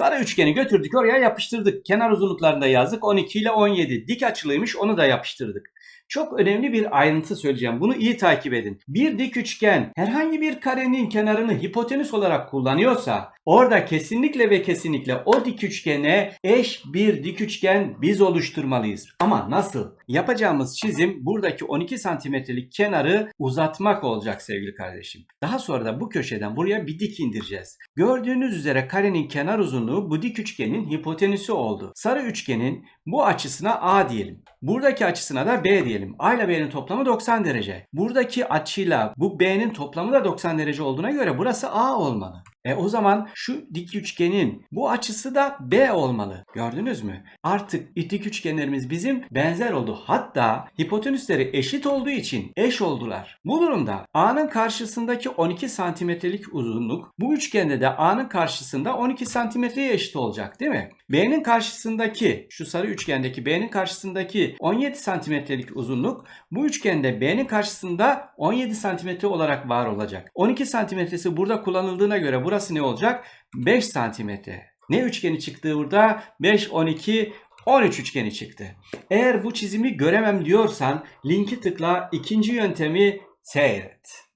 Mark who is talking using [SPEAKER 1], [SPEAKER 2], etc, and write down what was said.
[SPEAKER 1] Sarı üçgeni götürdük oraya yapıştırdık. Kenar uzunluklarını yazdık. 12 ile 17. Dik açılıymış onu da yapıştırdık. Çok önemli bir ayrıntı söyleyeceğim. Bunu iyi takip edin. Bir dik üçgen herhangi bir karenin kenarını hipotenüs olarak kullanıyorsa orada kesinlikle ve kesinlikle o dik üçgene eş bir dik üçgen biz oluşturmalıyız. Ama nasıl? Yapacağımız çizim buradaki 12 santimetrelik kenarı uzatmak olacak sevgili kardeşim. Daha sonra da bu köşeden buraya bir dik indireceğiz. Gördüğünüz üzere karenin kenar uzunluğu bu dik üçgenin hipotenüsü oldu. Sarı üçgenin bu açısına A diyelim. Buradaki açısına da B diyelim. A ile B'nin toplamı 90 derece. Buradaki açıyla bu B'nin toplamı da 90 derece olduğuna göre burası A olmalı. E o zaman şu dik üçgenin bu açısı da B olmalı. Gördünüz mü? Artık dik üçgenlerimiz bizim benzer oldu. Hatta hipotenüsleri eşit olduğu için eş oldular. Bu durumda A'nın karşısındaki 12 santimetrelik uzunluk bu üçgende de A'nın karşısında 12 santimetreye eşit olacak değil mi? B'nin karşısındaki şu sarı üçgendeki B'nin karşısındaki 17 santimetrelik uzunluk bu üçgende B'nin karşısında 17 santimetre olarak var olacak. 12 santimetresi burada kullanıldığına göre burası ne olacak? 5 santimetre. Ne üçgeni çıktı burada? 5, 12, 13 üçgeni çıktı. Eğer bu çizimi göremem diyorsan linki tıkla ikinci yöntemi seyret.